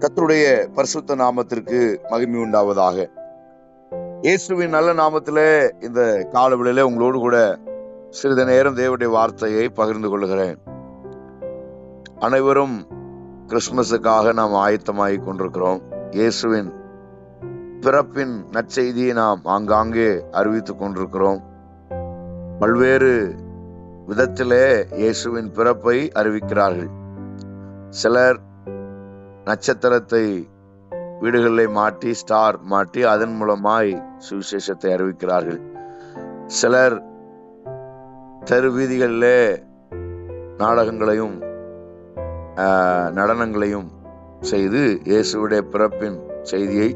கத்தருடைய பரிசுத்த நாமத்திற்கு மகிமை உண்டாவதாக. இயேசுவின் நல்ல நாமத்திலே இந்த காலவெளியில உங்களோடு கூட சிறிது நேரம் தேவனுடைய வார்த்தையை பகிர்ந்து கொள்கிறேன். அனைவரும் கிறிஸ்துமஸுக்காக நாம் ஆயத்தமாகி கொண்டிருக்கிறோம். இயேசுவின் பிறப்பின் நற்செய்தியை நாம் ஆங்காங்கே அறிவித்துக் கொண்டிருக்கிறோம். பல்வேறு விதத்திலே இயேசுவின் பிறப்பை அறிவிக்கிறார்கள். சிலர் நட்சத்திரத்தை வீடுகளில் மாட்டி ஸ்டார் மாட்டி அதன் மூலமாய் சுவிசேஷத்தை அறிவிக்கிறார்கள். சிலர் தெருவீதிகளிலே நாடகங்களையும் நடனங்களையும் செய்து இயேசுடைய பிறப்பின் செய்தியை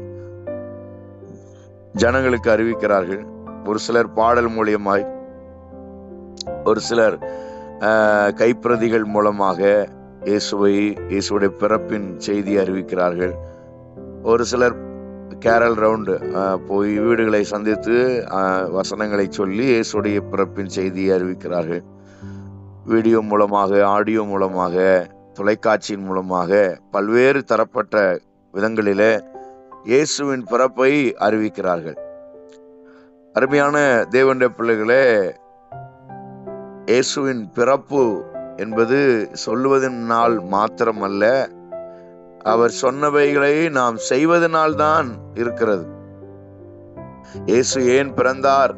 ஜனங்களுக்கு அறிவிக்கிறார்கள். ஒரு சிலர் பாடல் மூலியமாய் ஒரு சிலர் கைப்பிரதிகள் மூலமாக இயேசுவை இயேசுடைய பிறப்பின் செய்தி அறிவிக்கிறார்கள். ஒரு சிலர் கேரல் ரவுண்டு போய் வீடுகளை சந்தித்து வசனங்களை சொல்லி இயேசுடைய பிறப்பின் செய்தியை அறிவிக்கிறார்கள். வீடியோ மூலமாக ஆடியோ மூலமாக தொலைக்காட்சியின் மூலமாக பல்வேறு தரப்பட்ட விதங்களிலே இயேசுவின் பிறப்பை அறிவிக்கிறார்கள். அருமையான தேவண்ட பிள்ளைகளே இயேசுவின் பிறப்பு என்பது சொல்லுவதனால் மாத்திரமல்ல. அவர் சொன்னவைகளை நாம் செய்வதனால்தான் இருக்கிறது. இயேசு ஏன் பிறந்தார்?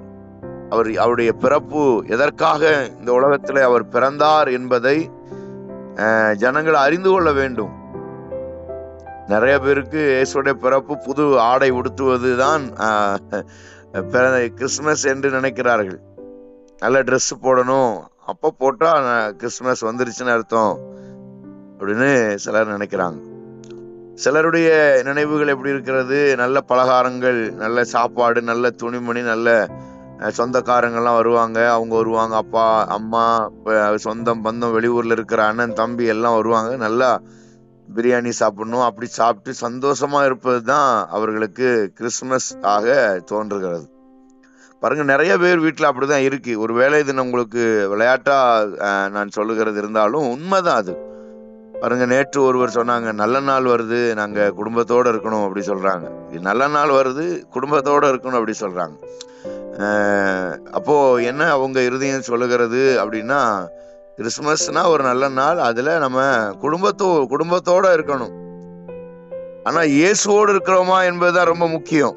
அவர் அவருடைய பிறப்பு எதற்காக இந்த உலகத்திலே அவர் பிறந்தார் என்பதை அஹ், ஜனங்கள் அறிந்து கொள்ள வேண்டும். நிறைய பேருக்கு இயேசுடைய பிறப்பு புது ஆடை உடுத்துவது தான் கிறிஸ்துமஸ் என்று நினைக்கிறார்கள். நல்ல ட்ரெஸ் போடணும் அப்போ போட்டா கிறிஸ்மஸ் கிறிஸ்துமஸ் வந்துருச்சுன்னு அர்த்தம் அப்படின்னு சிலர் நினைக்கிறாங்க. சிலருடைய நினைவுகள் எப்படி இருக்கிறது? நல்ல பலகாரங்கள் நல்ல சாப்பாடு நல்ல துணிமணி நல்ல சொந்தக்காரங்கள்லாம் வருவாங்க. அவங்க வருவாங்க. அப்பா அம்மா சொந்தம் பந்தம் வெளியூர்ல இருக்கிற அண்ணன் தம்பி எல்லாம் வருவாங்க. நல்லா பிரியாணி சாப்பிடணும். அப்படி சாப்பிட்டு சந்தோஷமா இருப்பது தான் அவர்களுக்கு கிறிஸ்துமஸ் ஆக தோன்றுகிறது. பாருங்கள் நிறைய பேர் வீட்டில் அப்படி தான் இருக்குது ஒரு வேலை தினம் உங்களுக்கு விளையாட்டாக நான் சொல்லுகிறது இருந்தாலும் உண்மை தான் அது. பாருங்கள் நேற்று ஒருவர் சொன்னாங்க நல்ல நாள் வருது நாங்கள் குடும்பத்தோடு இருக்கணும் அப்படி சொல்கிறாங்க நல்ல நாள் வருது குடும்பத்தோடு இருக்கணும் அப்படி சொல்கிறாங்க அப்போது என்ன அவங்க இருதயம் சொல்லுகிறது அப்படின்னா கிறிஸ்மஸ்னால் ஒரு நல்ல நாள் அதில் நம்ம குடும்பத்தோ குடும்பத்தோடு இருக்கணும். ஆனால் இயேசுவோடு இருக்கிறோமா என்பது தான் ரொம்ப முக்கியம்.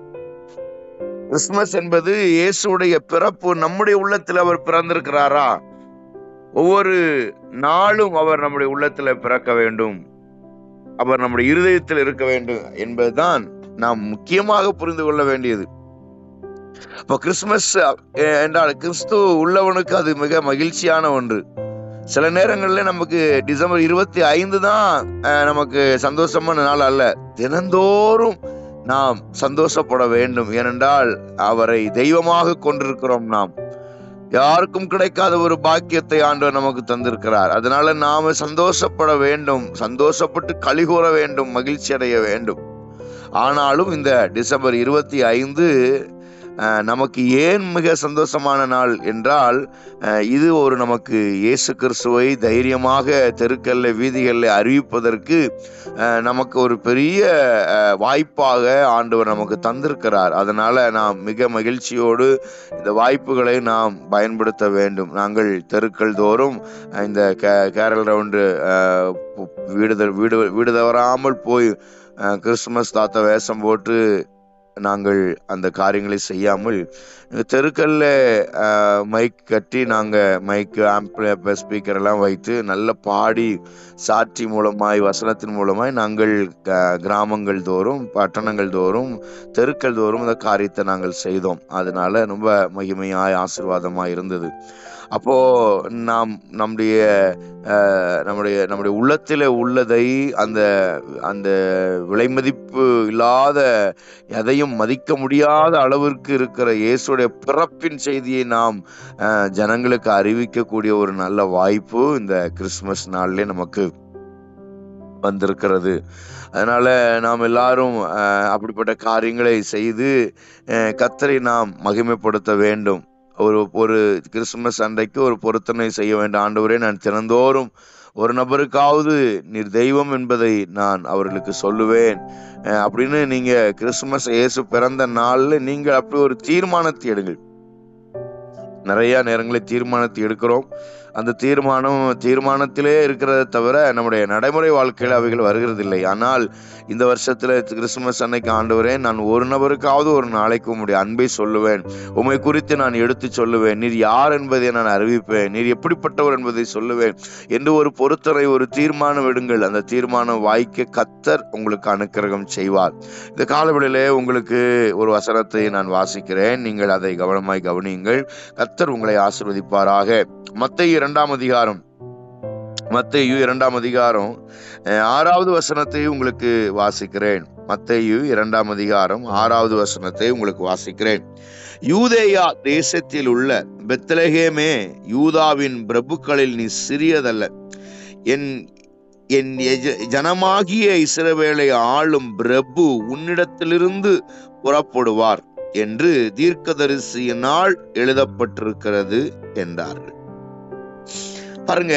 கிறிஸ்துமஸ் என்பது இயேசுடைய பிறப்பு நம்முடைய உள்ளத்தில் அவர் பிறந்திருக்கிறாரா? ஒவ்வொரு நாளும் அவர் நம்முடைய உள்ளத்துல பிறக்க வேண்டும். அவர் நம்முடைய இருதயத்தில் இருக்க வேண்டும் என்பதுதான் நாம் முக்கியமாக புரிந்து கொள்ள வேண்டியது. இப்போ கிறிஸ்துமஸ் என்றால் கிறிஸ்து உள்ளவனுக்கு அது மிக மகிழ்ச்சியான ஒன்று. சில நேரங்களில் நமக்கு டிசம்பர் இருபத்தி ஐந்து தான் அஹ், நமக்கு சந்தோஷமான நாள் அல்ல. தினந்தோறும் நாம் சந்தோஷப்பட வேண்டும். ஏனென்றால் அவரை தெய்வமாக கொண்டிருக்கிறோம் நாம். யாருக்கும் கிடைக்காத ஒரு பாக்கியத்தை ஆண்டவர் நமக்கு தந்திருக்கிறார். அதனால நாம சந்தோஷப்பட வேண்டும். சந்தோஷப்பட்டு கழிகூற வேண்டும். மகிழ்ச்சி அடைய வேண்டும். ஆனாலும் இந்த டிசம்பர் இருபத்தி ஐந்து நமக்கு ஏன் மிக சந்தோஷமான நாள் என்றால் இது ஒரு நமக்கு இயேசு கிறிஸ்துவை தைரியமாக தெருக்கல்ல வீதிகளில் அறிவிப்பதற்கு நமக்கு ஒரு பெரிய வாய்ப்பாக ஆண்டவர் நமக்கு தந்திருக்கிறார். அதனால் நாம் மிக மகிழ்ச்சியோடு இந்த வாய்ப்புகளை நாம் பயன்படுத்த வேண்டும். நாங்கள் தெருக்கள் தோறும் இந்த கே- கேரல் ரவுண்டு வீடு வீடு வீடு தவறாமல் போய் கிறிஸ்மஸ் கிறிஸ்துமஸ் தாத்தா வேஷம் போட்டு நாங்கள் அந்த காரியங்களை செய்யாமல் தெருக்கல்ல மைக் கட்டி நாங்கள் மைக்கு ஆம்பிள் ஸ்பீக்கர் எல்லாம் வைத்து நல்ல பாடி சாட்சி மூலமாய் வசனத்தின் மூலமாய் நாங்கள் க- கிராமங்கள் தோறும் பட்டணங்கள் தோறும் தெருக்கள் தோறும் அந்த காரியத்தை நாங்கள் செய்தோம். அதனால ரொம்ப மகிமையாய் ஆசிர்வாதமாக இருந்தது. அப்போ நாம் நம்முடைய நம்முடைய நம்முடைய உள்ளத்தில் உள்ளதை அந்த அந்த விலைமதிப்பு இல்லாத எதையும் மதிக்க முடியாத அளவிற்கு இருக்கிற இயேசு இயேசுடைய பிறப்பின் செய்தியை நாம் ஜனங்களுக்கு அறிவிக்கக்கூடிய ஒரு நல்ல வாய்ப்பு இந்த கிறிஸ்துமஸ் நாள்லேயே நமக்கு வந்திருக்கிறது. அதனால நாம் எல்லாரும் அஹ், அப்படிப்பட்ட காரியங்களை செய்து அஹ், நாம் மகிமைப்படுத்த வேண்டும். ஒரு ஒரு கிறிஸ்துமஸ் அன்றைக்கு ஒரு பொருத்தனை செய்ய வேண்டும். ஆண்டவரே நான் தினந்தோறும் ஒரு நபருக்காவது நீர் தெய்வம் என்பதை நான் அவர்களுக்கு சொல்லுவேன். அப்படின்னு நீங்க கிறிஸ்துமஸ் இயேசு பிறந்த நாள்ல நீங்கள் அப்படி ஒரு தீர்மானத்தை எடுங்கள். நிறைய நேரங்களில் தீர்மானத்தை எடுக்கிறோம். அந்த தீர்மானம் தீர்மானத்திலே இருக்கிறத தவிர நம்முடைய நடைமுறை வாழ்க்கையில் அவைகள் வருகிறதில்லை. ஆனால் இந்த வருஷத்தில் கிறிஸ்துமஸ் அன்னைக்கு ஆண்டவரே நான் ஒரு நபருக்காவது ஒரு நாளைக்கு உம்முடைய அன்பை சொல்லுவேன். உம்மை குறித்து நான் எடுத்து சொல்லுவேன். நீர் யார் என்பதை நான் அறிவிப்பேன். நீர் எப்படிப்பட்டவர் என்பதை சொல்லுவேன். என்று ஒரு பொறுத்தரை ஒரு தீர்மானம் எடுங்கள். அந்த தீர்மானம் வாய்க்க கத்தர் உங்களுக்கு அனுக்கிரகம் செய்வார். இந்த காலவெளியிலே உங்களுக்கு ஒரு வசனத்தை நான் வாசிக்கிறேன். நீங்கள் அதை கவனமாய் கவனியுங்கள். கத்தர் உங்களை ஆசிர்வதிப்பாராக. மத்திய இரண்டாம் அதிகாரம். மத்தையு இரண்டாம் அதிகாரம் ஆறாவது வசனத்தை உங்களுக்கு வாசிக்கிறேன். மத்தையு இரண்டாம் அதிகாரம் ஆறாவது வசனத்தை உங்களுக்கு வாசிக்கிறேன். யூதேயா தேசத்தில் உள்ள பெத்தலகேமே யூதாவின் பிரபுக்களில் நீ சிறியதல்ல. என் என் எஜ- ஜனமாகிய இஸ்ரவேலை ஆளும் பிரபு உன்னிடத்திலிருந்து புறப்படுவார் என்று தீர்க்கதரிசியினால் எழுதப்பட்டிருக்கிறது என்றார்கள். பாருங்க.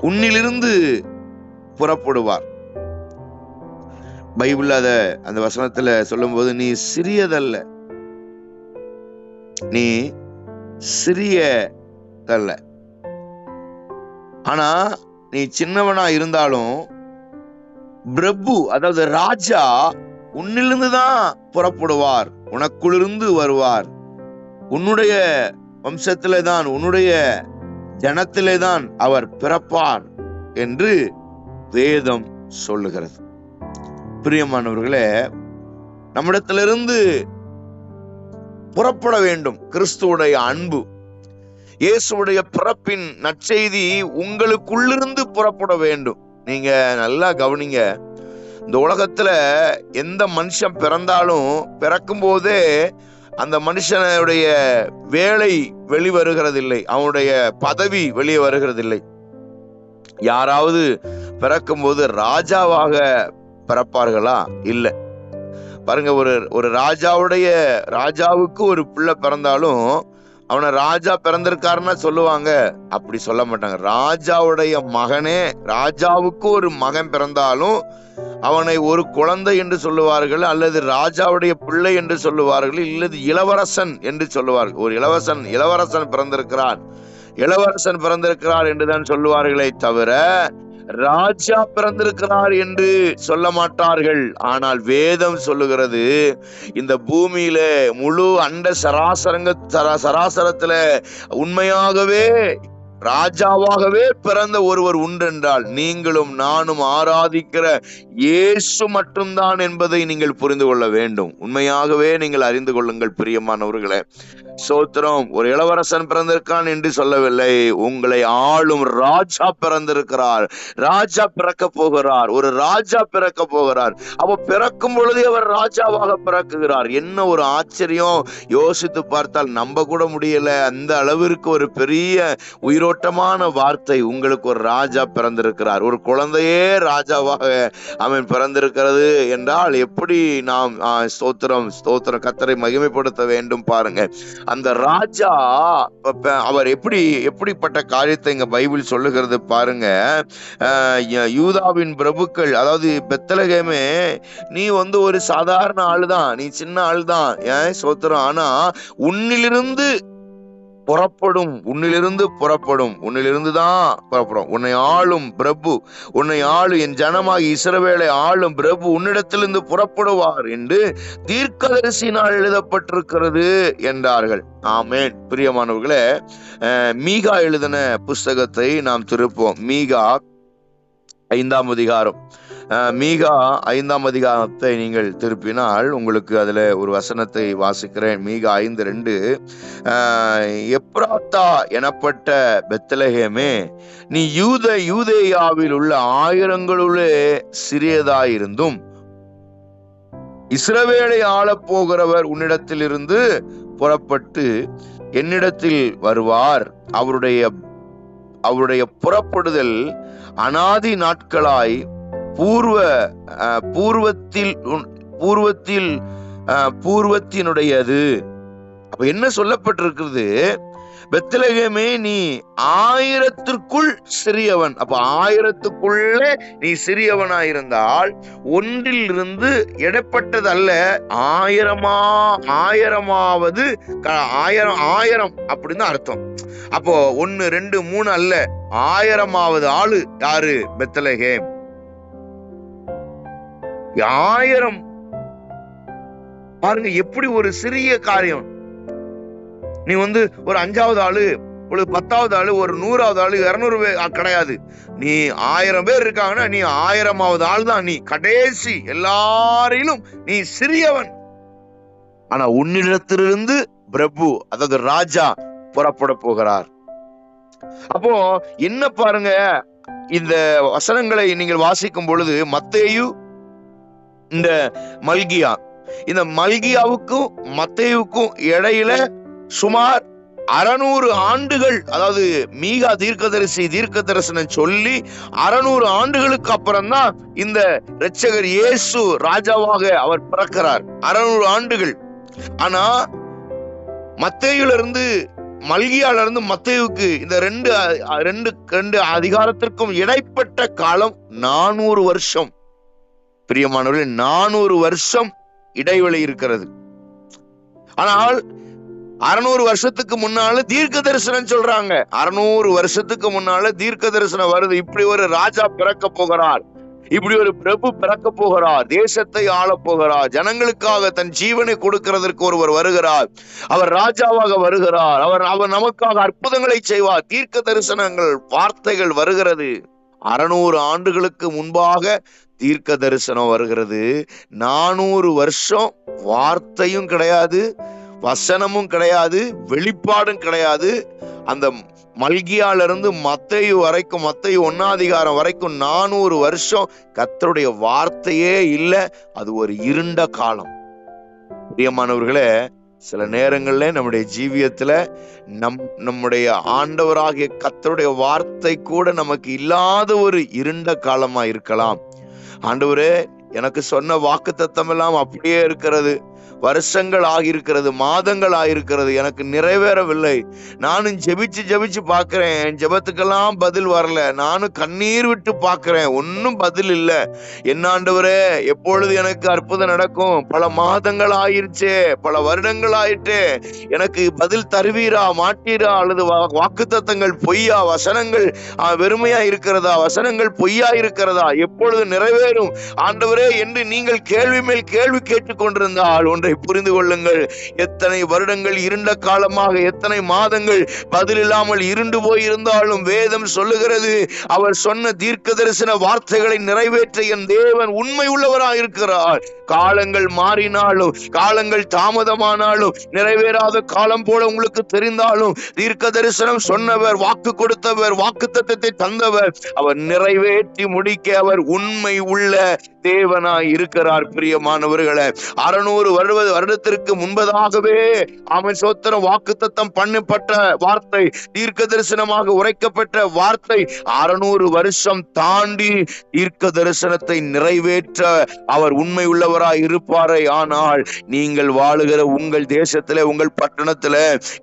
உன்னிலிருந்து புறப்படுவார். பைபிள் அத அந்த வசனத்துல சொல்லும்போது நீ சிறியதல்ல. நீ சிறியதல்ல. ஆனா நீ சின்னவனா இருந்தாலும் பிரபு அதாவது ராஜா உன்னிலிருந்து தான் புறப்படுவார். உனக்குள்ளிருந்து வருவார். உன்னுடைய வம்சத்துல தான் உன்னுடைய ஜனத்திலேதான் அவர் பிறப்பார் என்று வேதம் சொல்லுகிறது. பிரியமானவர்களே நம்மிடத்திலிருந்து புறப்பட வேண்டும் கிறிஸ்துவுடைய அன்பு. இயேசுடைய பிறப்பின் நற்செய்தி உங்களுக்குள்ளிருந்து புறப்பட வேண்டும். நீங்க நல்லா கவனிங்க. இந்த உலகத்துல எந்த மனுஷன் பிறந்தாலும் பிறக்கும் போதே அந்த மனுஷனுடைய வேலை வெளிவருகிறதில்லை. அவனுடைய பதவி வெளியே வருகிறதில்லை. யாராவது பிறக்கும்போது ராஜாவாக பிறப்பார்களா? இல்லை. பாருங்க ஒரு ஒரு ராஜாவுடைய ராஜாவுக்கு ஒரு பிள்ளை பிறந்தாலும் அவனை ராஜா பிறந்திருக்காருன்னா சொல்லுவாங்க. அப்படி சொல்ல மாட்டாங்க. ராஜாவுடைய மகனே ராஜாவுக்கு ஒரு மகன் பிறந்தாலும் அவனை ஒரு குழந்தை என்று சொல்லுவார்கள் அல்லது ராஜாவுடைய பிள்ளை என்று சொல்லுவார்கள் இல்லது இளவரசன் என்று சொல்லுவார்கள். ஒரு இளவரசன் இளவரசன் பிறந்திருக்கிறான். இளவரசன் பிறந்திருக்கிறார் என்றுதான் சொல்லுவார்களே தவிர ராஜா பிறந்திருக்கிறார் என்று சொல்ல மாட்டார்கள். ஆனால் வேதம் சொல்லுகிறது இந்த பூமியில முழு அண்ட சராசரங்க சரா- சராசரத்துல உண்மையாகவே ராஜாவாகவே பிறந்த ஒருவர் உண்டென்றால் நீங்களும் நானும் ஆராதிக்கிற இயேசு மட்டும்தான் என்பதை நீங்கள் புரிந்து கொள்ள வேண்டும். உண்மையாகவே நீங்கள் அறிந்து கொள்ளுங்கள் பிரியமானவர்களே. சோத்திரம் ஒரு இளவரசன் பிறந்திருக்கான் என்று சொல்லவில்லை. உங்களை ஆளும் ராஜா பிறந்திருக்கிறார். ராஜா பிறக்க போகிறார். ஒரு ராஜா பிறக்க போகிறார். அவ பிறக்கும் பொழுதே அவர் ராஜாவாக பிறக்குகிறார். என்ன ஒரு ஆச்சரியம். யோசித்து பார்த்தால் நம்ப கூட முடியல. அந்த அளவிற்கு ஒரு பெரிய மேலோட்டமான வார்த்தை உங்களுக்கு ஒரு ராஜா பிறந்திருக்கிறார். ஒரு குழந்தையே ராஜாவாக அவன் பிறந்திருக்கிறது என்றால் எப்படி நாம் ஸ்தோத்திரம் ஸ்தோத்திரம் கத்தரை மகிமைப்படுத்த வேண்டும் பாருங்க. அந்த ராஜா அவர் எப்படி எப்படிப்பட்ட காரியத்தை இங்க பைபிள் சொல்லுகிறது பாருங்க. ய- யூதாவின் பிரபுக்கள் அதாவது பெத்தலகமே நீ வந்து ஒரு சாதாரண ஆளுதான் நீ சின்ன ஆளுதான் ஏன் சோத்திரம் ஆனா உன்னிலிருந்து புறப்படும் உன்னிலிருந்து புறப்படும் உன்னிலிருந்து தான் புறப்படும். உன்னை ஆளும் பிரபு உன்னை ஆளு என் ஜனமாகி இஸ்ரவேலை ஆளும் பிரபு உன்னிடத்திலிருந்து புறப்படுவார் என்று தீர்க்கதரிசினால் எழுதப்பட்டிருக்கிறது என்றார்கள். ஆமேன். பிரியமானவர்களே மீகா எழுதின புஸ்தகத்தை நாம் திருப்போம் மீகா ஐந்தாம் அதிகாரம். மீகா ஐந்தாம் அதிகாரத்தை நீங்கள் திருப்பினால் உங்களுக்கு அதுல ஒரு வசனத்தை வாசிக்கிறேன். மீகா ஐந்து ரெண்டு. ஆஹ், எப்ராத்தா எனப்பட்ட பெத்தலகேமே நீ யூத யூதேயாவில் உள்ள ஆயிரங்களுள்ளே சிறியதாயிருந்தும் இஸ்ரவேலை ஆளப்போகிறவர் உன்னிடத்திலிருந்து புறப்பட்டு என்னிடத்தில் வருவார். அவருடைய அவருடைய புறப்படுதல் அனாதி நாட்களாய் பூர்வ பூர்வத்தில் உன்- பூர்வத்தில் பூர்வத்தினுடையது. அப்ப என்ன சொல்லப்பட்டிருக்கிறது? பெத்தலகமே நீ ஆயிரத்திற்குள் சிறியவன். அப்ப ஆயிரத்துக்குள்ள நீ சிறியவனாயிருந்தால் ஒன்றில் இருந்து எடப்பட்டது அல்ல ஆயிரமா ஆயிரமாவது ஆயிரம் ஆயிரம் அப்படின்னு அர்த்தம். அப்போ ஒன்னு ரெண்டு மூணு அல்ல ஆயிரமாவது ஆளு யாரு? பெத்தலகேம் ஆயிரம். பாருங்க எப்படி ஒரு சிறிய காரியம். நீ வந்து ஒரு அஞ்சாவது ஆளு ஒரு பத்தாவது ஆளு ஒரு நூறாவது ஆளு இருநூறு பேர் கிடையாது. நீ ஆயிரம் பேர் இருக்காங்கன்னா நீ ஆயிரமாவது ஆள் தான். நீ கடைசி எல்லாரிலும் நீ சிறியவன். ஆனா உன்னிடத்திலிருந்து பிரபு அதாவது ராஜா புறப்பட போகிறார். அப்போ என்ன பாருங்க இந்த வசனங்களை நீங்கள் வாசிக்கும் பொழுது மத்தேயு இந்த மல்கியா. இந்த மல்கியாவுக்கும் மத்தேவுக்கும் இடையில சுமார் அறநூறு ஆண்டுகள் அதாவது மீகா தீர்க்கதரிசி தீர்க்க தரிசனம் சொல்லி அறநூறு ஆண்டுகளுக்கு அப்புறம் தான் இந்த இரட்சகர் இயேசு ராஜாவாக அவர் பிறக்கிறார். அறநூறு ஆண்டுகள். ஆனா மத்தேயுல இருந்து மல்கியால இருந்து மத்தேவுக்கு இந்த ரெண்டு ரெண்டு ரெண்டு அதிகாரத்திற்கும் இடைப்பட்ட காலம் நானூறு வருஷம். பிரியமானவர்கள் நானூறு வருஷம் இடைவெளி இருக்கிறது. ஆனால் அறுநூறு வருஷத்துக்கு முன்னால தீர்க்க தரிசனம் சொல்றாங்க. அறுநூறு வருஷத்துக்கு முன்னால தீர்க்க தரிசனம் வருது. இப்படி ஒரு ராஜா பிறக்க போகிறார். இப்படி ஒரு பிரபு பிறக்க போகிறார். தேசத்தை ஆள போகிறார். ஜனங்களுக்காக தன் ஜீவனை கொடுக்கிறதற்கு ஒருவர் வருகிறார். அவர் ராஜாவாக வருகிறார். அவர் அவர் நமக்காக அற்புதங்களை செய்வார். தீர்க்க தரிசனங்கள் வார்த்தைகள் வருகிறது. அறநூறு ஆண்டுகளுக்கு முன்பாக தீர்க்க தரிசனம் வருகிறது. நானூறு வருஷம் வார்த்தையும் கிடையாது வசனமும் கிடையாது வெளிப்பாடும் கிடையாது. அந்த மல்கியாலிருந்து மத்தையு வரைக்கும் மத்தையு ஒன்னாதிகாரம் வரைக்கும் நானூறு வருஷம் கத்தருடைய வார்த்தையே இல்லை. அது ஒரு இருண்ட காலம். பிரியமானவர்களே சில நேரங்கள்ல நம்முடைய ஜீவியத்தில் நம் நம்முடைய ஆண்டவராகிய கத்தருடைய வார்த்தை கூட நமக்கு இல்லாத ஒரு இருண்ட காலமா இருக்கலாம். ஆண்டவரே எனக்கு சொன்ன வாக்கு தத்தம் எல்லாம் அப்படியே இருக்கிறது. வருஷங்கள் ஆகியிருக்கிறது மாதங்கள் ஆகியிருக்கிறது எனக்கு நிறைவேறவில்லை. நானும் ஜெபிச்சு ஜெபிச்சு பார்க்குறேன். என் ஜெபத்துக்கெல்லாம் பதில் வரல. நானும் கண்ணீர் விட்டு பார்க்குறேன். ஒன்றும் பதில் இல்லை. என்னாண்டவரே எப்பொழுது எனக்கு அற்புதம் நடக்கும்? பல மாதங்கள் ஆயிருச்சே பல வருடங்கள் ஆயிட்டே எனக்கு பதில் தருவீரா மாட்டீரா? அல்லது வாக்கு தத்தங்கள் பொய்யா வசனங்கள் வெறுமையா இருக்கிறதா வசனங்கள் பொய்யா இருக்கிறதா எப்பொழுது நிறைவேறும்? ஆண்டவரே என்று நீங்கள் கேள்வி மேல் கேள்வி கேட்டுக்கொண்டிருந்தால் ஒன்று என்பதை புரிந்து கொள்ளுங்கள். எத்தனை வருடங்கள் இருண்ட காலமாக எத்தனை மாதங்கள் பதில் இல்லாமல் இருண்டு போயிருந்தாலும் வேதம் சொல்லுகிறது அவர் சொன்ன தீர்க்க தரிசன வார்த்தைகளை நிறைவேற்ற என் தேவன் உண்மை உள்ளவராக இருக்கிறார் காலங்கள் மாறினாலும் காலங்கள் தாமதமானாலும் நிறைவேறாத காலம் போல உங்களுக்கு தெரிந்தாலும் தீர்க்க தரிசனம் சொன்னவர் வாக்கு கொடுத்தவர் வாக்கு தத்தத்தை தந்தவர் அவர் நிறைவேற்றி முடிக்க அவர் உண்மை உள்ள தேவனாய் இருக்கிறார் பிரியமானவர்களே. அறுநூறு வருட வருடத்திற்கு முன்பதாகவே அவன் சோத்திர வாக்கு தத்தம் பண்ணப்பட்ட வார்த்தை தீர்க்க தரிசனமாக உரைக்கப்பட்ட வார்த்தை அறுநூறு வருஷம் தாண்டி தீர்க்க தரிசனத்தை நிறைவேற்ற அவர் உண்மை உள்ளவராய் இருப்பாரே. ஆனால் நீங்கள் வாழுகிற உங்கள் தேசத்துல உங்கள் பட்டணத்துல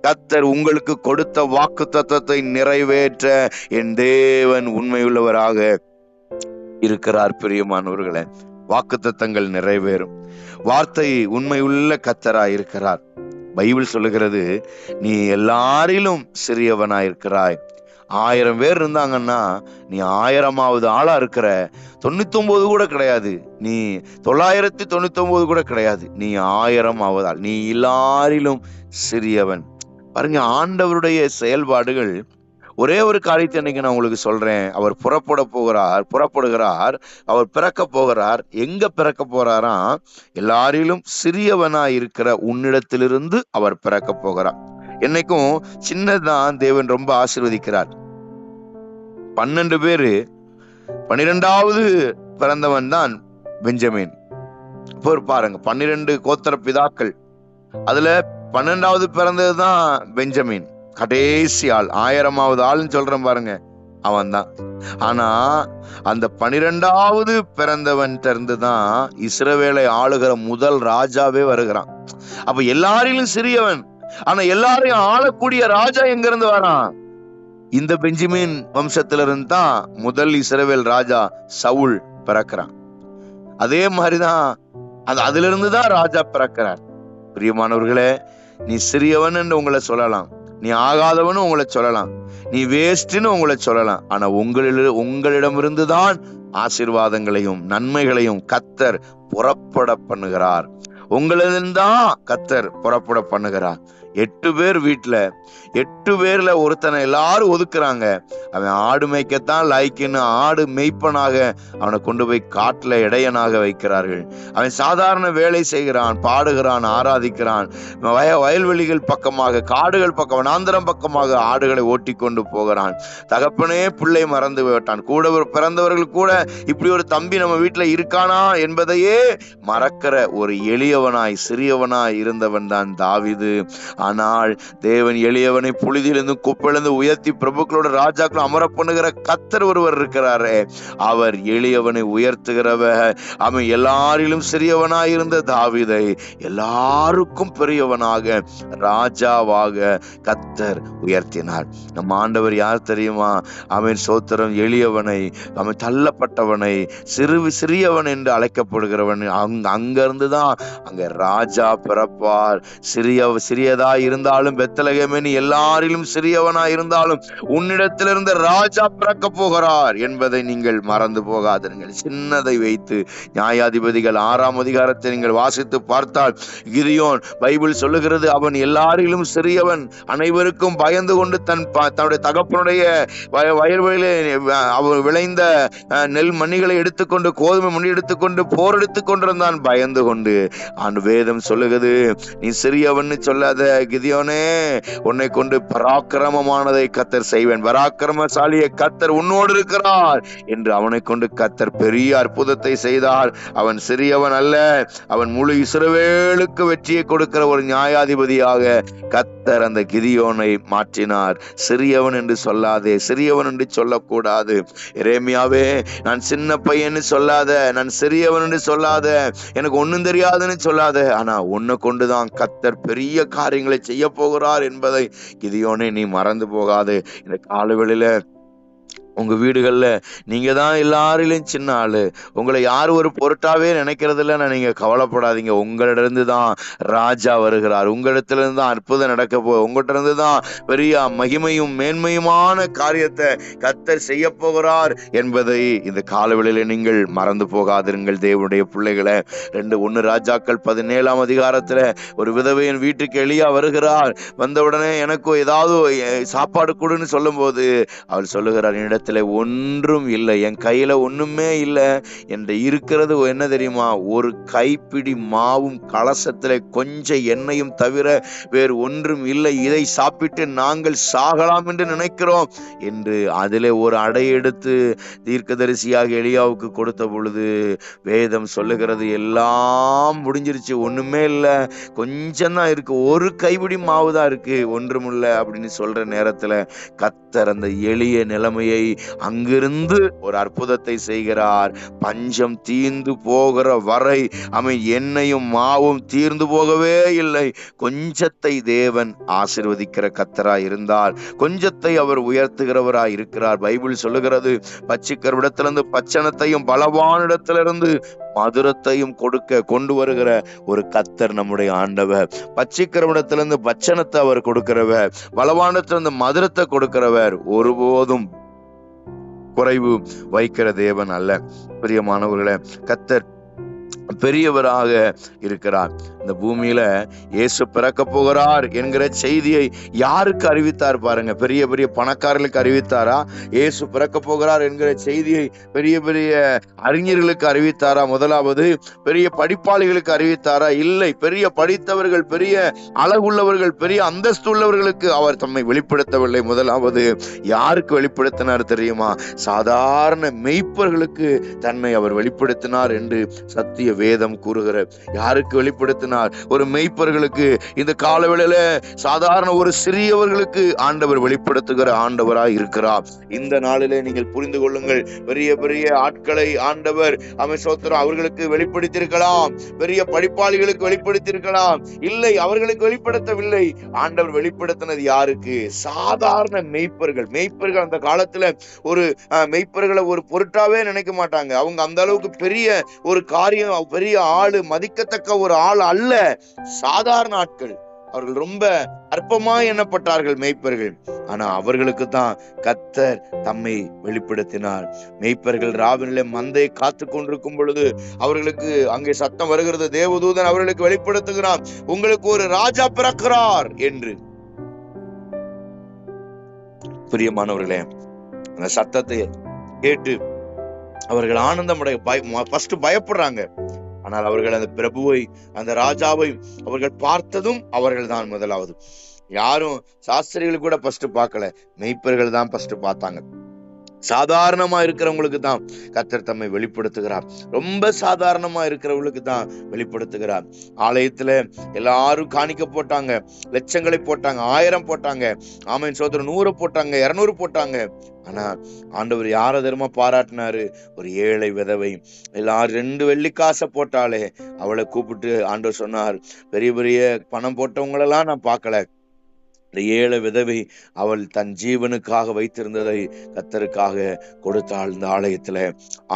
கத்தர் உங்களுக்கு கொடுத்த வாக்கு தத்தத்தை நிறைவேற்ற என் தேவன் உண்மையுள்ளவராக இருக்கிறார் பிரியமானவர்களே. வாக்குத்தத்தங்கள் நிறைவேறும். வார்த்தை உண்மையுள்ள கத்தராய் இருக்கிறார் பைபிள் சொல்லுகிறது நீ எல்லாரிலும் சிறியவனாய் இருக்கிறாய் ஆயிரம் பேர் இருந்தாங்கன்னா நீ ஆயிரமாவது ஆளா இருக்கிற. தொண்ணூத்தொன்பது கூட கிடையாது. நீ தொள்ளாயிரத்தி தொண்ணூத்தொன்பது கூட கிடையாது. நீ ஆயிரம் ஆவதால் நீ எல்லாரிலும் சிறியவன். பாருங்க ஆண்டவருடைய செயல்பாடுகள் ஒரே ஒரு காரியத்தை இன்னைக்கு நான் உங்களுக்கு சொல்றேன். அவர் புறப்பட போகிறார் புறப்படுகிறார் அவர் பிறக்க போகிறார். எங்க பிறக்க போறாரா? எல்லாரிலும் சிறியவனாய் இருக்கிற உன்னிடத்திலிருந்து அவர் பிறக்க போகிறார். என்னைக்கும் சின்னதான் தேவன் ரொம்ப ஆசீர்வதிக்கிறார். பன்னெண்டு பேரு பன்னிரெண்டாவது பிறந்தவன் தான் பெஞ்சமின். இப்போ பாருங்க பன்னிரெண்டு கோத்தர பிதாக்கள். அதுல பன்னெண்டாவது பிறந்தது தான் பெஞ்சமின். கடைசி ஆள் ஆயிரமாவது ஆள்னு சொல்றேன் பாருங்க. அவன் தான் ஆனா அந்த பனிரெண்டாவது பிறந்தவன் இருந்து தான் இஸ்ரவேலை ஆளுகிற முதல் ராஜாவே வருகிறான். அப்ப எல்லாரிலும் சிறியவன். ஆனா எல்லாரையும் ஆளக்கூடிய ராஜா எங்க இருந்து வரான்? இந்த பெஞ்சமின் வம்சத்திலிருந்து தான் முதல் இஸ்ரவேல் ராஜா சவுல் பிறக்கிறான். அதே மாதிரிதான் அது அதுல இருந்து தான் ராஜா பிறக்கிறார். பிரியமானவர்களே நீ சிறியவன் என்று உங்களை சொல்லலாம். நீ ஆகாதவனு உங்களை சொல்லலாம். நீ வேஸ்ட்னு உங்களை சொல்லலாம். ஆனா உங்களில் உங்களிடமிருந்து தான் ஆசீர்வாதங்களையும் நன்மைகளையும் கத்தர் புறப்பட பண்ணுகிறார். உங்களிலிருந்தான் தான் கத்தர் புறப்பட பண்ணுகிறார். எட்டு பேர் வீட்டில் எட்டு பேரில் ஒருத்தனை எல்லாரும் ஒதுக்குறாங்க. அவன் ஆடு மேய்க்கத்தான் லாய்க்குன்னு ஆடு மெய்ப்பனாக அவனை கொண்டு போய் காட்டில் இடையனாக வைக்கிறார்கள். அவன் சாதாரண வேலை செய்கிறான் பாடுகிறான் ஆராதிக்கிறான். வய வயல்வெளிகள் பக்கமாக காடுகள் பக்கம் வனாந்தரம் பக்கமாக ஆடுகளை ஓட்டி கொண்டு போகிறான். தகப்பனே பிள்ளை மறந்து விட்டான் கூட ஒரு- பிறந்தவர்கள் கூட இப்படி ஒரு தம்பி நம்ம வீட்டில் இருக்கானா என்பதையே மறக்கிற ஒரு எளியவனாய் சிறியவனாய் இருந்தவன் தான் தாவிது. ஆனால் தேவன் எளியவனை புழுதியிலிருந்து குப்பிலிருந்து உயர்த்தி பிரபுக்களோட ராஜாக்களும் அமர பண்ணுகிற கத்தர் ஒருவர் இருக்கிறாரே. அவர் எளியவனை உயர்த்துகிறவர். அவன் எல்லாரிலும் சிறியவனாய் இருந்த தாவிதை எல்லாருக்கும் பெரியவனாக ராஜாவாக கத்தர் உயர்த்தினார். நம்ம ஆண்டவர் யார் தெரியுமா? அவன் சோத்திரம் எளியவனை அவன் தள்ளப்பட்டவனை சிறு சிறியவன் என்று அழைக்கப்படுகிறவன். அங்க அங்கிருந்து தான் அங்க ராஜா பிறப்பார். சிறிய சிறியதா இருந்தாலும் பெத்தலகமே நீ எல்லாரிலும் சிறியவனா இருந்தாலும் உன்னிடத்திலிருந்து ராஜா பிறக்க போகிறார் என்பதை நீங்கள் மறந்து போகாதீர்கள் சின்னதை வைத்து நியாயாதிபதிகள் ஆறாம் அதிகாரத்தை நீங்கள் வாசித்து பார்த்தால் கிரியோன் பைபிள் சொல்லுகிறது அவன் எல்லாரிலும் சிறியவன் அனைவருக்கும் பயந்து கொண்டு தன் ப- தன்னுடைய தகப்பனுடைய வய வயல்வெளியிலே அவர் விளைந்த அஹ், நெல் மணிகளை எடுத்துக்கொண்டு கோதுமை மணி எடுத்துக்கொண்டு போர் எடுத்துக் கொண்டிருந்தான். பயந்து கொண்டு ஆண்டு வேதம் சொல்லுகிறது நீ சிறியவன் சொல்லாத கிதியோனே உன்னை கொண்டு பராக்கிரமமானதை கத்தர் செய்வேன். பராக்கிரமசாலிய கத்தர் உன்னோடு இருக்கிறார் என்று அவனை கொண்டு கத்தர் பெரிய அற்புதத்தை செய்தார். அவன் சிறியவன் அல்ல அவன் முழு இசுரவேலுக்கு வெற்றியை கொடுக்கிற ஒரு நியாயாதிபதியாக கத்தர் அந்த கிதியோனை மாற்றினார். சிறியவன் என்று சொல்லாதே சிறியவன் என்று சொல்லக்கூடாது. இரேமியாவே நான் சின்ன பையன்னு சொல்லாத நான் சிறியவன் என்று சொல்லாத எனக்கு ஒன்னும் தெரியாதுன்னு சொல்லாத. ஆனா உன்னை கொண்டுதான் கத்தர் பெரிய காரியங்கள் செய்ய போகிறார் என்பதை கிதியோனே நீ மறந்து போகாது. இந்த காலவெளியில உங்கள் வீடுகளில் நீங்கள் தான் எல்லாரிலையும் சின்ன ஆள். உங்களை யார் ஒரு பொருட்டாவே நினைக்கிறது இல்லைன்னா நீங்கள் கவலைப்படாதீங்க. உங்களிடந்து தான் ராஜா வருகிறார். உங்களிடத்துலேருந்து தான் அற்புதம் நடக்க போ உங்கள்கிட்ட இருந்து தான் பெரிய மகிமையும் மேன்மையுமான காரியத்தை கத்தர் செய்ய போகிறார் என்பதை இந்த காலவெளியில் நீங்கள் மறந்து போகாதிருங்கள். தேவனுடைய பிள்ளைகளை ரெண்டு ஒன்று ராஜாக்கள் பதினேழாம் அதிகாரத்தில் ஒரு விதவையின் வீட்டுக்கு எளியா வருகிறார். வந்தவுடனே எனக்கும் ஏதாவது சாப்பாடு கொடுன்னு சொல்லும்போது அவர் சொல்லுகிறார் என்னிடத்தில் ஒன்றும் இல்லை என் கையில ஒண்ணுமே இல்லை என்று இருக்கிறது என்ன தெரியுமா? ஒரு கைப்பிடி மாவும் கலசத்துல கொஞ்சம் எண்ணெயும் தவிர வேறு ஒன்றும் இல்லை. இதை சாப்பிட்டு நாங்கள் சாகலாம் என்று நினைக்கிறோம் என்று அதிலே ஒரு அடை எடுத்து தீர்க்கதரிசியாக எளியாவுக்கு கொடுத்த பொழுது வேதம் சொல்லுகிறது எல்லாம் முடிஞ்சிருச்சு ஒண்ணுமே இல்லை கொஞ்சம் தான் இருக்கு ஒரு கைப்பிடி மாவு தான் இருக்கு இல்லை அப்படின்னு சொல்ற நேரத்துல கத்தர் அந்த எளிய நிலைமையை அங்கிருந்து ஒரு அற்புதத்தை செய்கிறார். பஞ்சம் தீர்ந்து போகிற வரை அவன் எண்ணெயும் மாவும் தீர்ந்து போகவே இல்லை. கொஞ்சத்தை தேவன் ஆசிர்வதிக்கிற கத்தராய் இருந்தார். கொஞ்சத்தை அவர் உயர்த்துகிறவராய் இருக்கிறார். பைபிள் சொல்லுகிறது பச்சிக்கரிடத்திலிருந்து பச்சனத்தையும் பலவானிடத்திலிருந்து மதுரத்தையும் கொடுக்க கொண்டு வருகிற ஒரு கத்தர் நம்முடைய ஆண்டவர். பச்சிக்கரவிடத்திலிருந்து பச்சனத்தை அவர் கொடுக்கிறவர். பலவானத்திலிருந்து மதுரத்தை கொடுக்கிறவர். ஒருபோதும் குறைவு வைக்கிற தேவன் அல்ல. பிரியமானவர்களை கத்தர் பெரியவராக இருக்கிறார். இந்த பூமியில இயேசு பிறக்க போகிறார் என்கிற செய்தியை யாருக்கு அறிவித்தார் பாருங்க? பெரிய பெரிய பணக்காரர்களுக்கு அறிவித்தாரா? இயேசு பிறக்க போகிறார் என்கிற செய்தியை பெரிய பெரிய அறிஞர்களுக்கு அறிவித்தாரா? முதலாவது பெரிய படிப்பாளிகளுக்கு அறிவித்தாரா? இல்லை பெரிய படித்தவர்கள் பெரிய அழகுள்ளவர்கள் பெரிய அந்தஸ்து உள்ளவர்களுக்கு அவர் தம்மை வெளிப்படுத்தவில்லை. முதலாவது யாருக்கு வெளிப்படுத்தினார் தெரியுமா? சாதாரண மெய்ப்பர்களுக்கு தன்னை அவர் வெளிப்படுத்தினார் என்று சத்திய வேதம் கூறுகிற யாருக்கு வெளிப்படுத்தினார்? வெளிப்படுத்தினார் ஒரு மெய்ப்பர்களுக்கு இந்த காலவேளையில சாதாரண ஒரு சிறியவர்களுக்கு ஆண்டவர் வெளிப்படுத்துகிற ஆண்டவராய் இருக்கிறார். இந்த நாளிலே நீங்கள் புரிந்து கொள்ளுங்கள். பெரிய பெரிய ஆட்களை ஆண்டவர் அமைச்சோத்திரம் அவர்களுக்கு வெளிப்படுத்தியிருக்கலாம். பெரிய படிப்பாளிகளுக்கு வெளிப்படுத்தியிருக்கலாம். இல்லை அவர்களுக்கு வெளிப்படுத்தவில்லை. ஆண்டவர் வெளிப்படுத்தினது யாருக்கு? சாதாரண மெய்ப்பர்கள் மெய்ப்பர்கள் அந்த காலத்துல ஒரு அஹ், மெய்ப்பர்களை ஒரு பொருட்டாவே நினைக்க மாட்டாங்க. அவங்க அந்த அளவுக்கு பெரிய ஒரு காரியம் பெரிய ஆளு மதிக்கத்தக்க ஒரு ஆள் அல்ல. அல்ல சாதாரண ஆட்கள். அவர்கள் ரொம்ப அற்பமா எண்ணப்பட்டார்கள் மெய்ப்பர்கள். ஆனா அவர்களுக்கு தான் கத்தர் தம்மை வெளிப்படுத்தினார். மெய்ப்பர்கள் ராவினில மந்தை காத்து கொண்டிருக்கும் பொழுது அவர்களுக்கு அங்கே சத்தம் வருகிறது. தேவதூதன் அவர்களுக்கு வெளிப்படுத்துகிறான். உங்களுக்கு ஒரு ராஜா பிறக்கிறார் என்று. பிரியமானவர்களே அந்த சத்தத்தை கேட்டு அவர்கள் ஆனந்தமுடைய ஃபர்ஸ்ட் பயப்படுறாங்க. ஆனால் அவர்கள் அந்த பிரபுவை அந்த ராஜாவை அவர்கள் பார்த்ததும் அவர்கள் தான் முதலாவது. யாரும் சாஸ்திரிகள் கூட ஃபர்ஸ்ட் பார்க்கல. மெய்ப்பர்கள் தான் ஃபர்ஸ்ட் பார்த்தாங்க. சாதாரணமா இருக்கிறவங்களுக்கு தான் கத்தர் தம்மை வெளிப்படுத்துகிறார். ரொம்ப சாதாரணமா இருக்கிறவங்களுக்கு தான் வெளிப்படுத்துகிறார். ஆலயத்துல எல்லாரும் காணிக்க போட்டாங்க லட்சங்களை போட்டாங்க ஆயிரம் போட்டாங்க ஆமன் சோதரன் நூறு போட்டாங்க இரநூறு போட்டாங்க. ஆனா ஆண்டவர் யார தருமா பாராட்டினாரு? ஒரு ஏழை விதவை. எல்லாரும் ரெண்டு வெள்ளிக்காசை போட்டாலே அவளை கூப்பிட்டு ஆண்டவர் சொன்னார் பெரிய பெரிய பணம் போட்டவங்களெல்லாம் நான் பார்க்கல. இந்த ஏழை விதவை அவள் தன் ஜீவனுக்காக வைத்திருந்ததை கத்தருக்காக கொடுத்தாள் இந்த ஆலயத்துல.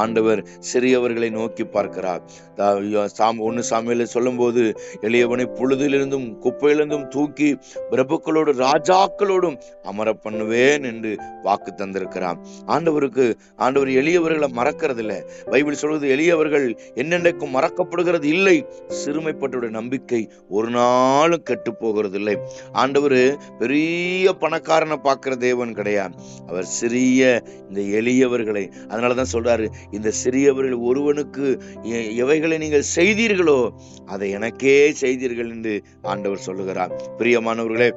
ஆண்டவர் சிறியவர்களை நோக்கி பார்க்கிறார். சாம் ஒன்று சாமியில சொல்லும்போது எளியவனை புழுதிலிருந்தும் குப்பையிலிருந்தும் தூக்கி பிரபுக்களோடு ராஜாக்களோடும் அமர பண்ணுவேன் என்று வாக்கு தந்திருக்கிறான் ஆண்டவருக்கு ஆண்டவர் எளியவர்களை மறக்கிறது இல்ல பைபிள் சொல்வது எளியவர்கள் என்னென்னைக்கும் மறக்கப்படுகிறது இல்லை. சிறுமைப்பட்டோட நம்பிக்கை ஒரு நாளும் கெட்டு போகிறது இல்லை ஆண்டவர் பெரிய பணக்காரனை பார்க்குற தேவன் கிடையாது. அவர் சிறிய இந்த எளியவர்களை அதனாலதான் சொல்றாரு இந்த சிறியவர்கள் ஒருவனுக்கு எ- எவைகளை நீங்கள் செய்தீர்களோ அதை எனக்கே செய்தீர்கள் என்று ஆண்டவர் சொல்லுகிறார். பிரியமானவர்களே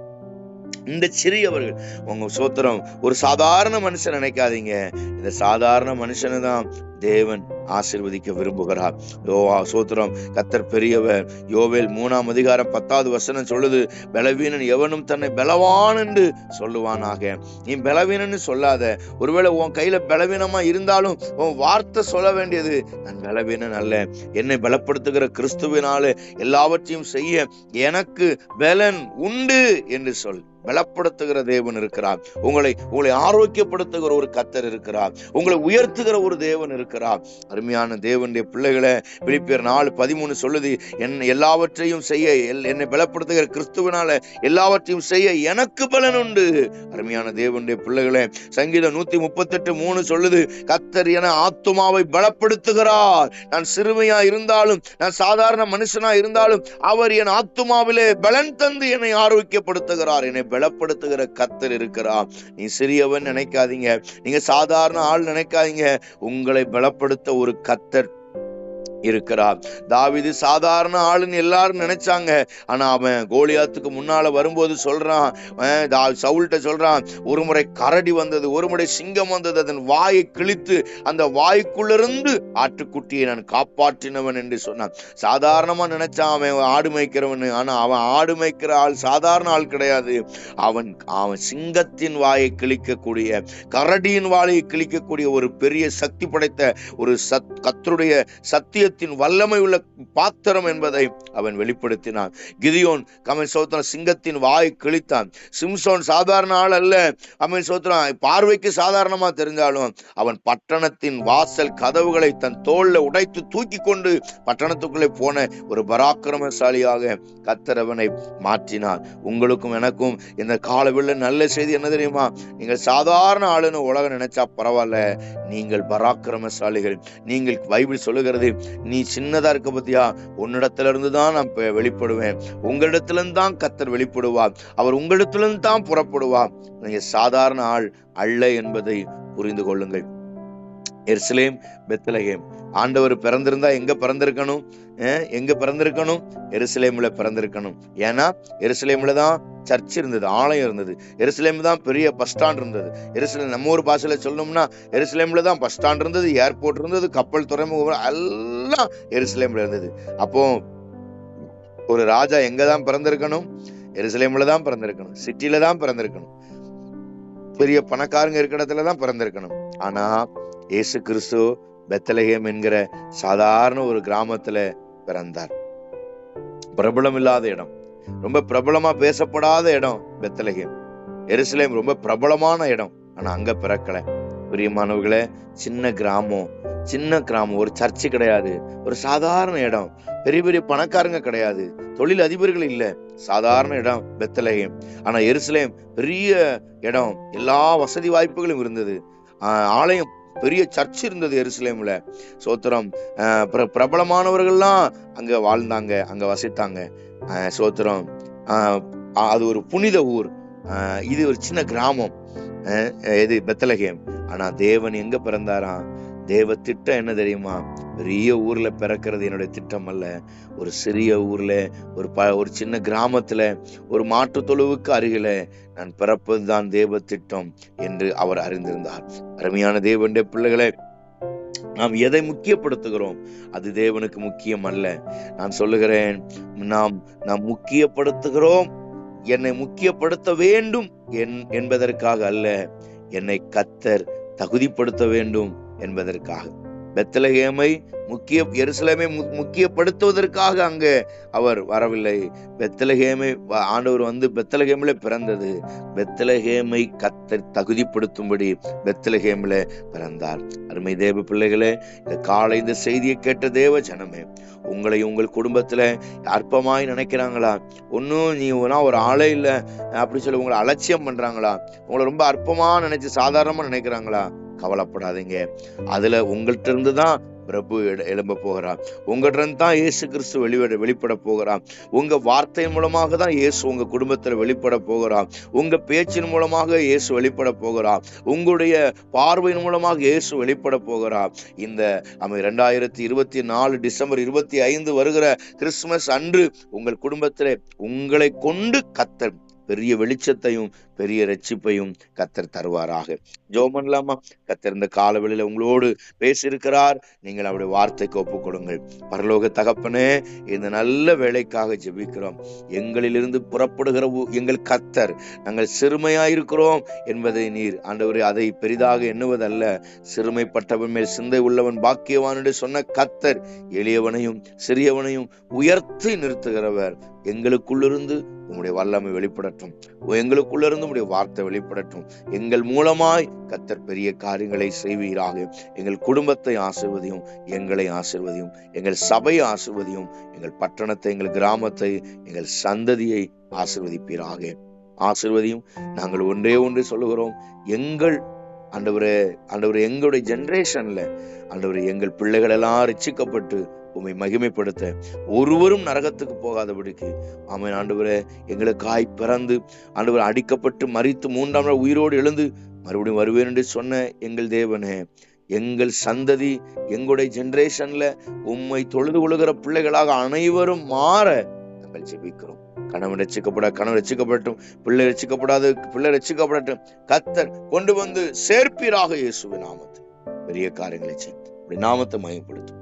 இந்த சிறியவர்கள். உங்க சோத்திரம் ஒரு சாதாரண மனுஷன் நினைக்காதீங்க. இந்த சாதாரண மனுஷனை தான் தேவன் ஆசிர்வதிக்க விரும்புகிறார். யோவா சோத்திரம் கத்தர் பெரியவர் யோவேல் மூணாம் அதிகாரம் பத்தாவது வசனம் சொல்லுது பலவீனன் எவனும் தன்னை பலவான் என்று சொல்லுவானாக. நீ பலவீனன்னு சொல்லாத. ஒருவேளை உன் கையில பலவீனமா இருந்தாலும் உன் வார்த்தை சொல்ல வேண்டியது நான் பலவீனன் அல்ல. என்னை பலப்படுத்துகிற கிறிஸ்துவினால எல்லாவற்றையும் செய்ய எனக்கு பலன் உண்டு என்று சொல். பலப்படுத்துகிற தேவன் இருக்கிறார். உங்களை உங்களை ஆரோக்கியப்படுத்துகிற ஒரு கத்தர் இருக்கிறார். உங்களை உயர்த்துகிற ஒரு தேவன் இருக்கிறார். அருமையான தேவனுடைய பிள்ளைகளை பிலிப்பியர் நாலு பதிமூணு சொல்லுது என் எல்லாவற்றையும் செய்ய என்னை பலப்படுத்துகிற கிறிஸ்துவனால எல்லாவற்றையும் செய்ய எனக்கு பலன் உண்டு. அருமையான தேவனுடைய பிள்ளைகளை சங்கீதம் நூத்தி முப்பத்தெட்டு மூணு சொல்லுது கத்தர் என ஆத்துமாவை பலப்படுத்துகிறார். நான் சிறுமையா இருந்தாலும் நான் சாதாரண மனுஷனா இருந்தாலும் அவர் என் ஆத்துமாவிலே பலன் தந்து என்னை ஆரோக்கியப்படுத்துகிறார். என்னை பல பலப்படுத்துகிற கத்தர் இருக்கிறார். நீ சிறியவன் நினைக்காதீங்க. நீங்க சாதாரண ஆள் நினைக்காதீங்க. உங்களை பலப்படுத்த ஒரு கத்தர் இருக்கிறார். தாவிது சாதாரண ஆளுன்னு எல்லாரும் நினைச்சாங்க. ஆனா அவன் கோலியாத்துக்கு முன்னால வரும்போது சொல்றான் சவுல்கிட்ட சொல்றான் ஒரு முறை கரடி வந்தது ஒரு முறை சிங்கம் வந்தது அதன் வாயை கிழித்து அந்த வாய்க்குள்ளிருந்து ஆட்டுக்குட்டியை நான் காப்பாற்றினவன் என்று சொன்னான். சாதாரணமா நினைச்சான் அவன் ஆடு மேய்க்கிறவன். ஆனா அவன் ஆடு மேய்க்கிற ஆள் சாதாரண ஆள் கிடையாது. அவன் அவன் சிங்கத்தின் வாயை கிழிக்கக்கூடிய கரடியின் வாயை கிழிக்கக்கூடிய ஒரு பெரிய சக்தி படைத்த ஒரு சத் கத்தருடைய சத்தியத்தின் வல்லமை உள்ள பாத்திரம் என்பதை அவன் வெளிப்படுத்தினான். கிதியோன் கமன் சோத்திரம் சிங்கத்தின் வாயை கிழித்தான். சிம்சோன் சாதாரண ஆள் அல்ல. அவன் சோத்திரம் பார்வைக்கு சாதாரணமா தெரிஞ்சாலும் அவன் பட்டணத்தின் வாசல் கதவுகளை தன் தோல்ல உடைத்து தூக்கி கொண்டு பட்டணத்துக்குள்ளே போன ஒரு பராக்கிரமசாலியாக கத்தரவனை மாற்றினான் உங்களுக்கும் எனக்கும் இந்த காலவில் நல்ல செய்தி என்ன தெரியுமா? நீங்கள் சாதாரண ஆளுன்னு உலகம் நினைச்சா பரவாயில்ல. நீங்கள் பராக்கிரமசாலிகள். நீங்கள் பைபிள் சொல்லுகிறது நீ சின்னதா இருக்க பத்தியா? உன்னிடத்துல இருந்து தான் நான் வெளிப்படுவேன். உங்களிடத்துல இருந்து தான் கத்தர் வெளிப்படுவார். அவர் உங்களிடத்துல இருந்து தான் புறப்படுவார். நீங்க சாதாரண ஆள் அல்ல என்பதை புரிந்து கொள்ளுங்கள். Jerusalem Bethlehem. ஆண்டவர் பிறந்திருந்தா எங்க பிறந்திருக்கணும்? அஹ் எங்க பிறந்திருக்கணும்? எருசலேம்ல பிறந்திருக்கணும். ஏன்னா எருசலேம்ல தான் சர்ச் இருந்தது ஆலயம் இருந்தது. எருசலேம் தான் பெரிய பஸ் ஸ்டாண்ட் இருந்தது. எருசலேம் நம்ம ஊர் பாசையில சொல்லணும்னா எருசலேம்ல தான் பஸ் ஸ்டாண்ட் இருந்தது ஏர்போர்ட் இருந்தது கப்பல் துறைமுகம் எல்லாம் எருசலேம்ல இருந்தது. அப்போ ஒரு ராஜா எங்க தான் பிறந்திருக்கணும்? எருசலேம்ல தான் பிறந்திருக்கணும். சிட்டில தான் பிறந்திருக்கணும். பெரிய பணக்காரங்க இருக்கிற இடத்துல தான் பிறந்திருக்கணும். ஆனா இயேசு கிறிஸ்து பெத்தலகேம் என்கிற சாதாரண ஒரு கிராமத்துல பிறந்தார். பிரபலம் இல்லாத இடம். ரொம்ப பிரபலமா பேசப்படாத இடம் பெத்தலகேம். எருசலேம் ரொம்ப பிரபலமான இடம். ஆனா அங்க பிறக்கல. பிரியமானவர்களே சின்ன கிராமம். சின்ன கிராமம். ஒரு சர்ச்சு கிடையாது. ஒரு சாதாரண இடம். பெரிய பெரிய பணக்காரங்க கிடையாது. தொழில் அதிபர்கள் இல்ல. சாதாரண இடம் பெத்தலகேம். ஆனா எருசலேம் பெரிய இடம். எல்லா வசதி வாய்ப்புகளும் இருந்தது. ஆஹ் ஆலயம் பெரிய சர்ச் இருந்தது எருசலேம்ல. சோத்திரம் பிர- பிரபலமானவர்கள்லாம் அங்க வாழ்ந்தாங்க அங்க வசித்தாங்க. ஆஹ் சோத்திரம் ஆஹ் அது ஒரு புனித ஊர். ஆஹ் இது ஒரு சின்ன கிராமம். இது பெத்தலகேம். ஆனா தேவன் எங்க பிறந்தாராம்? தேவ திட்டம் என்ன தெரியுமா? பெரிய ஊர்ல பிறக்கிறது என்னுடைய திட்டம் அல்ல. ஒரு சிறிய ஊர்ல ஒரு ப ஒரு சின்ன கிராமத்துல ஒரு மாற்று தொழுவுக்கு அருகில நான் பிறப்பதுதான் தேவ திட்டம் என்று அவர் அறிந்திருந்தார். அருமையான தேவனுடைய பிள்ளைகளே நாம் எதை முக்கியப்படுத்துகிறோம்? அது தேவனுக்கு முக்கியம் அல்ல. நான் சொல்லுகிறேன் நாம் நாம் முக்கியப்படுத்துகிறோம் என்னை முக்கியப்படுத்த வேண்டும் என்- என்பதற்காக அல்ல என்னை கத்தர் தகுதிப்படுத்த வேண்டும் என்பதற்காக. பெத்தலகேமை முக்கிய எருசலேமை மு- முக்கியப்படுத்துவதற்காக அங்கே அவர் வரவில்லை. பெத்தலகேமை ஆண்டவர் வந்து பெத்தலகேமில் பிறந்தது. பெத்தலகேமை கத்த தகுதிப்படுத்தும்படி பெத்தலகேமில் பிறந்தார். அருமை தேவ பிள்ளைகளே இந்த காலை இந்த செய்தியை கேட்ட தேவ ஜனமே உங்களை உங்கள் குடும்பத்துல அற்பமாய் நினைக்கிறாங்களா? ஒன்றும் நீ ஒன்னா ஒரு ஆளே இல்லை அப்படின்னு சொல்லி உங்களை அலட்சியம் பண்றாங்களா? உங்களை ரொம்ப அற்பமா நினைச்சு சாதாரணமா நினைக்கிறாங்களா? கவலைப்படாதீங்க. அதுல உங்கள்கிட்ட இருந்து தான் பிரபு எழும்ப போகிறார். உங்கள்கிட்ட இருந்து தான் இயேசு கிறிஸ்து வெளிவிட வெளிப்பட போகிறார். உங்க வார்த்தை மூலமாக தான் இயேசு உங்க குடும்பத்துல வெளிப்பட போகிறார். உங்க பேச்சின் மூலமாக இயேசு வெளிப்பட போகிறார். உங்களுடைய பார்வையின் மூலமாக இயேசு வெளிப்பட போகிறார். இந்த நம்ம ரெண்டாயிரத்தி இருபத்தி நாலு டிசம்பர் இருபத்தி ஐந்து வருகிற கிறிஸ்துமஸ் அன்று உங்கள் குடும்பத்தில் உங்களை கொண்டு கத்தர் பெரிய வெளிச்சத்தையும் பெரிய ரட்சிப்பையும் கத்தர் தருவாராக. ஜோ பண்ணலாமா? கத்தர் இந்த காலவெளியில உங்களோடு பேசியிருக்கிறார். நீங்கள் அவருடைய வார்த்தைக்கு ஒப்புக் கொடுங்கள் பரலோக தகப்பனே இந்த நல்ல வேலைக்காக ஜெபிக்கிறோம். எங்களிலிருந்து புறப்படுகிற உ- எங்கள் கத்தர் நாங்கள் சிறுமையாயிருக்கிறோம் என்பதை நீர் ஆண்டவரே அதை பெரிதாக எண்ணுவதல்ல. சிறுமைப்பட்டவன் மேல் சிந்தை உள்ளவன் பாக்கியவான் என்று சொன்ன கத்தர் எளியவனையும் சிறியவனையும் உயர்த்தி நிறுத்துகிறவர். எங்களுக்குள்ளிருந்து உம்முடைய வல்லமை வெளிப்படட்டும். எங்களுக்குள்ளிருந்து உம்முடைய வார்த்தை வெளிப்படட்டும். எங்கள் மூலமாய் கத்தர் பெரிய காரியங்களை செய்வீராக. எங்கள் குடும்பத்தை ஆசிர்வதியும் எங்களை ஆசிர்வதியும் எங்கள் சபையை ஆசிர்வதியும் எங்கள் பட்டணத்தை எங்கள் கிராமத்தை எங்கள் சந்ததியை ஆசிர்வதிப்பீராக. ஆசிர்வதியும். நாங்கள் ஒன்றே ஒன்று சொல்லுகிறோம். எங்கள் ஆண்டவரே ஆண்டவரே எங்களுடைய ஜெனரேஷன்ல ஆண்டவரே எங்கள் பிள்ளைகள் எல்லாம் ரசிக்கப்பட்டு உண்மை மகிமைப்படுத்த ஒருவரும் நரகத்துக்கு போகாதபடிக்கு. ஆமென். ஆண்டவரே எங்களுக்காய் பிறந்து ஆண்டவர் அடிக்கப்பட்டு மறித்து மூன்றாம் நாள் உயிரோடு எழுந்து மறுபடியும் வருவேன் என்று சொன்ன எங்கள் தேவனே எங்கள் சந்ததி எங்களுடைய ஜெனரேஷன்ல உம்மை தொழுது கொள்கிற பிள்ளைகளாக அனைவரும் மாற நாங்கள் ஜெபிக்கிறோம். கணவன் ரசிக்கப்பட கணவன் ரசிக்கப்படட்டும் பிள்ளை ரசிக்கப்படாத பிள்ளை ரசிக்கப்படட்டும் கத்தர் கொண்டு வந்து சேர்ப்பீராக இயேசுவின் நாமத்தை பெரிய காரியங்களை செய்து நாமத்தை மயப்படுத்தும்